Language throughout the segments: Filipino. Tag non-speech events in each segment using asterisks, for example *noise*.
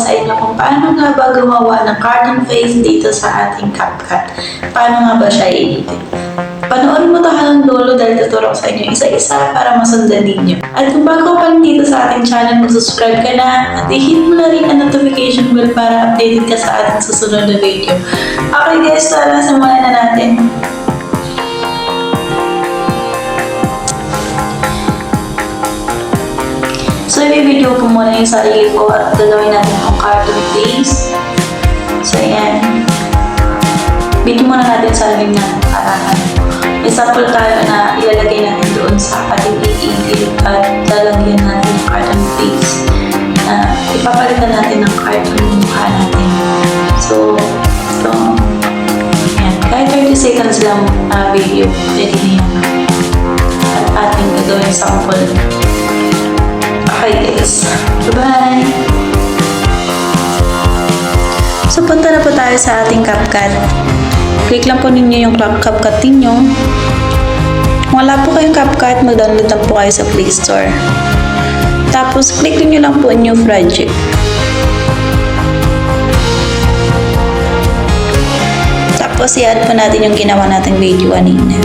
sa inyo kung paano nga ba gumawa ng cartoon face dito sa ating CapCut. Paano nga ba siya i-edit. Panoorin mo to hanggang dulo dahil tuturo ko sa inyo isa-isa para masundan ninyo. At kung bago pa rin dito sa ating channel, mag-subscribe ka na at i-hit mo na rin ang notification bell para updated ka sa ating susunod na video. Okay guys, tara, simulan na natin. I-video ko muna yung sarili ko at gagawin natin ang cartoon face. So, ayan. Video muna natin sa sarili natin para may sample tayo na ilalagay natin doon sa ating iigil at lalagyan natin yung cartoon face na ipapalitan natin ng cartoon mukha natin. So, ito. Ayan. Kahit 30 seconds lang uh, video, pwede na yun. At ating gagawin sample. So punta na po tayo sa ating CapCut. Click lang po ninyo yung Cap- CapCut ninyo. Kung wala po kayong CapCut, mag-download lang po kayo sa Play Store. Tapos click niyo lang po new project. Tapos i-add po natin yung ginawa nating video kanina.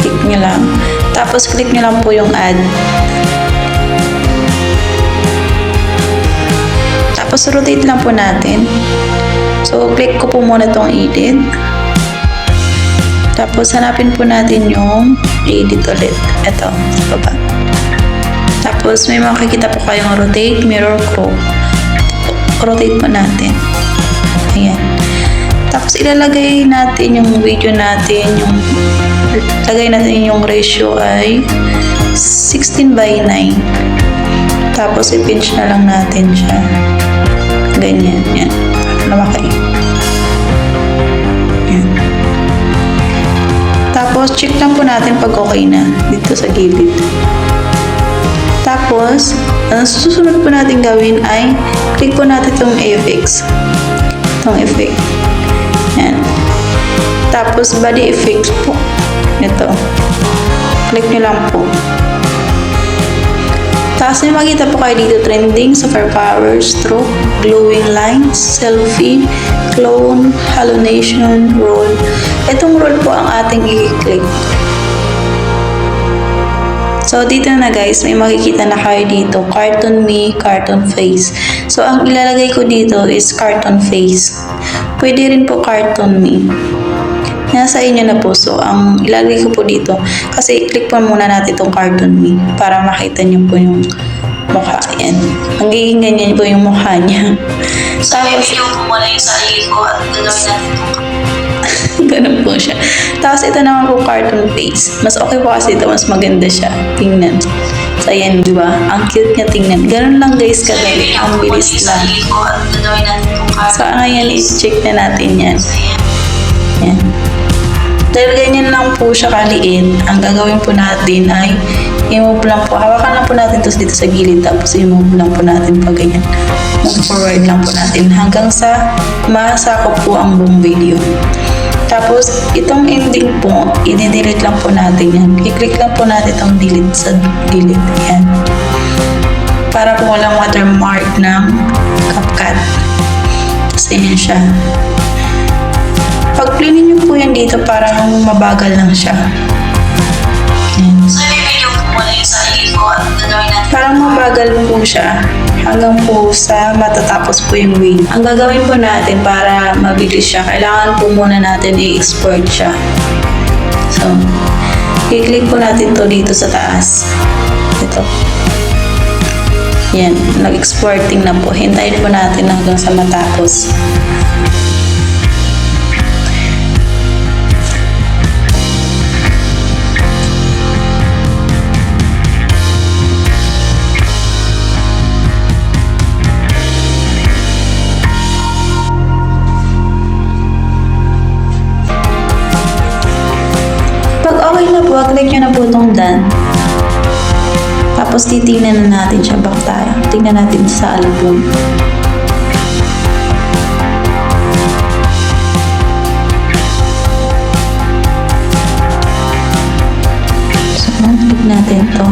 Click nyo lang. Tapos click nyo lang po yung add. Tapos rotate lang po natin. So click ko po muna itong edit. Tapos hanapin po natin yung edit ulit. Ito, sa baba. Tapos may makikita po kayong rotate, mirror, crop. Rotate po natin. Ayan. Tapos ilalagay natin yung video natin, yung lagay natin yung ratio ay 16 by 9. Tapos i-pinch na lang natin siya. Ganyan, yan. Lumaki. Yan. Tapos check lang po natin pag okay na dito sa gilid. Tapos, ang susunod po natin gawin ay click po natin itong FX. Itong effect. Yan. Tapos, body effects po. Ito. Click nyo lang po. Tapos may makita po kayo dito trending, superpower, stroke, glowing lines, selfie, clone, hallucination, roll. Itong roll po ang ating i-click. So, dito na guys, may makikita na kayo dito, cartoon me, cartoon face. So, ang ilalagay ko dito is cartoon face. Pwede rin po cartoon me. Nasa inyo na po. So, ang ilalagay ko po dito, kasi click po muna natin itong cartoon me para makita niyo po yung mukha. Yan. Magiging ganyan po yung mukha niya. So, i-video ko muna yung sarili ko at gagawin natin itong *laughs* Ganun po siya. Tapos ito naman po cartoon face. Mas okay po kasi ito, mas maganda siya. Tingnan. So ayan, di ba? Ang cute niya tingnan. Ganun lang guys kadali. Ang bilis lang. So ngayon, i-check na natin yan. Yan. Dahil ganyan lang po siya kaliit, ang gagawin po natin ay i-move lang po. Hawakan lang po natin to dito sa gilid tapos i-move lang po natin pag ganyan. Move forward lang po natin hanggang sa masakop po ang buong video. Tapos, itong ending po, i-delete lang po natin yan. I-click lang po natin itong delete sa gilid. Yan. Para po walang watermark ng CapCut. Tapos, ayan siya. Plinin nyo po yan dito, parang mabagal lang siya. Parang mabagal po siya hanggang po sa matatapos po yung video. Ang gagawin po natin para mabilis siya, kailangan po muna natin i-export siya. So, i-click po natin to dito sa taas. Ito. Yan, nag-exporting na po. Hintayin po natin hanggang sa matapos. Tapos titingnan na natin siya back tayo. Tingnan natin sa album. So, click natin to.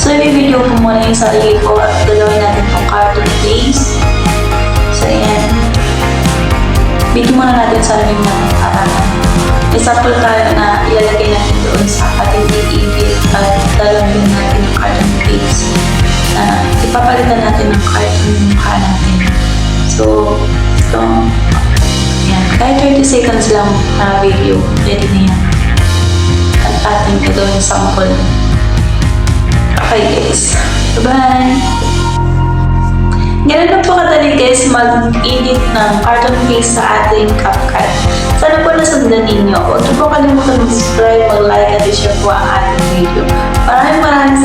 So, i-video ko muna yung sarili ko at gagawin natin itong Video muna natin sa amin ng aralan. May sample tayo na ilalagay natin doon sa ating i-edit at lalagyan natin ng cartoon face na ipapalitan natin ng cartoon yung mukha natin. So, ito, yan. Kahit 30 seconds lang na video, ready na yan. At ating gagawin sample. Okay guys. Bye-bye! Ganun lang po kadali guys mag-edit ng cartoon face sa ating CapCut. Sana po nasundan ninyo. Huwag niyo po kalimutan mag-subscribe, mag-like at i-share po ang ating video. Maraming maraming